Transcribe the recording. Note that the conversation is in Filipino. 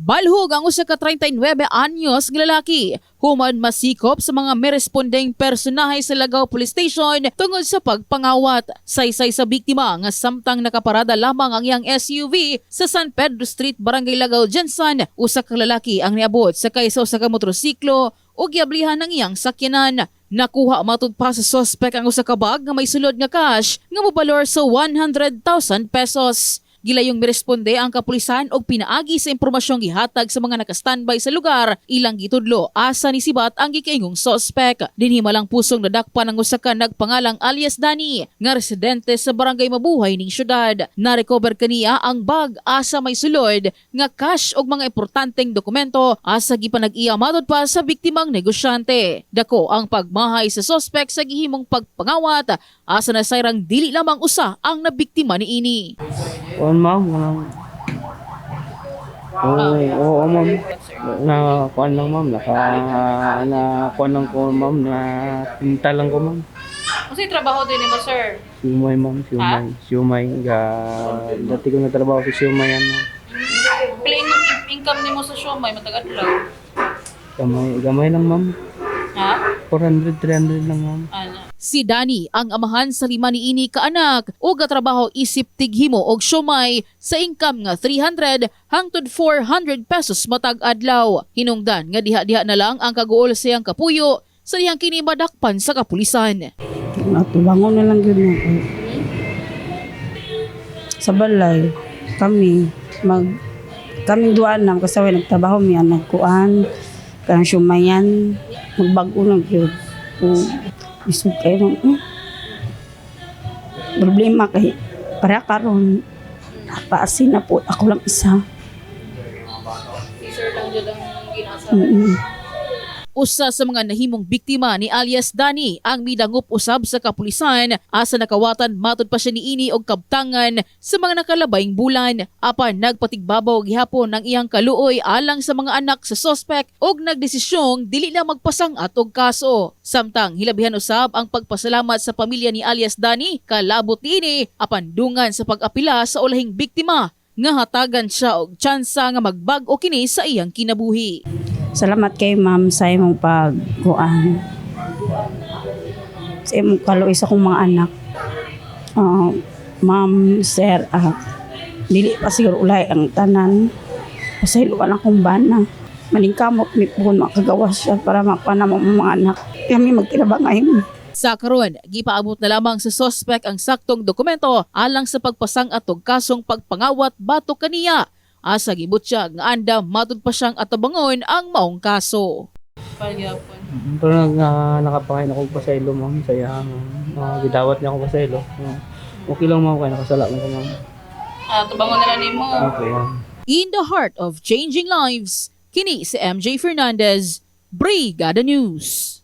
Balhog ang usa ka 39 anyos nga lalaki human masikop sa mga merespondeng personahe sa Lagaw Police Station tungod sa pagpangawat. Saysay sa biktima nga samtang nakaparada lamang ang iyang SUV sa San Pedro Street, Barangay Lagaw, Jensan, usa ka lalaki ang niabot sa kaysa usa ka motorsiklo o giablihan ng iyang sakyanan. Nakuha matud pa sa suspect ang usa ka bag nga may sulod nga cash nga mobalor sa 100,000 pesos. Gilayong miresponde ang kapulisan og pinaagi sa impormasyong gihatag sa mga nakastandby sa lugar ilang gitudlo asa ni sibat ang gikaingong suspect. Dinhi malang pusong nadakpan ang usa ka nagpangalang alias Dani nga residente sa barangay Mabuhay ning syudad. Na-recover kaniya ang bag asa may sulod nga cash og mga importanteng dokumento asa gipanag-iya matod pa sa biktimang negosyante. Dako ang pagmahay sa suspect sa gihimong pagpangawat asa na sayrang dili lamang usa ang nabiktima niini. Oo, ma'am. Oo, oo, ma'am. Na kuan lang, ma'am. Naka, na kuan lang ko, ma'am. Na pinta lang ko, ma'am. Kasi trabaho din mo, sir. Siumay, ma'am. Siumay. Siumay. Ga, dati ko na trabaho sa siumay, yan, ma'am. Plain income ni mo sa Shomai, matagal lang. Gamay, gamay lang, ma'am. Ha? 400, 300 lang, ma'am. Ano? Si Dani ang amahan sa lima ni ini ka anak o gatrabaho isip tighimo og syomay sa income nga 300 hangtod 400 pesos matag adlaw. Hinungdan nga diha-diha na lang ang kaguol sa iyang kapuyo sa diyang kini madakpan sa kapulisan. Natubangon na lang ako. Sa balay, kami, mag, kaming duaan lang, kasi wala nagtrabaho mi nagkuan, kaya sumayan, magbago lang yun. Isog kayo, eh. Problema kay, para karon napaasin na po, ako lang isa. Mm-mm. Usa sa mga nahimong biktima ni alias Dani ang midangup usab sa kapulisan asa nakawatan matud pa siya niini og kabtangan sa mga nakalabayng bulan. Apan nagpatigbabaw gihapon ang iyang kaluoy alang sa mga anak sa suspect og nagdesisyong dili na magpasang atog kaso. Samtang hilabihan usab ang pagpasalamat sa pamilya ni alias Dani kalabot niini apan dungan sa pag-apila sa ulahing biktima. Nga hatagan siya og tsansa nga magbag-o kini sa iyang kinabuhi Salamat kay ma'am sa imong pagkuan. Sa imong kaluoy sa akong mga anak. Ah, ma'am, sir, ah, dili pa siguro ulay ang tanan. Pasayloan akong bana. Malingkamot mi po makagawas siya para mapanamo ang mga anak. Kami magtirabang ngayon. Sa karon, gipaabot na lamang sa suspect ang saktong dokumento alang sa pagpasang atog kasong pagpangawat bato kaniya. Asa gibot siya nga anda matud pa siyang atabangon ang maong kaso. Pero nag, uh, nakapakain ako pasaylo, ma'am. Saya, ma'am. Uh, gidawat niya ako pasaylo. Uh, okay lang, ma'am. Kaya nakasala mo ko, ma'am. Ah, tabangon na lang nimo. Okay, ma'am. In the heart of changing lives, kini si MJ Fernandez, Brigada News.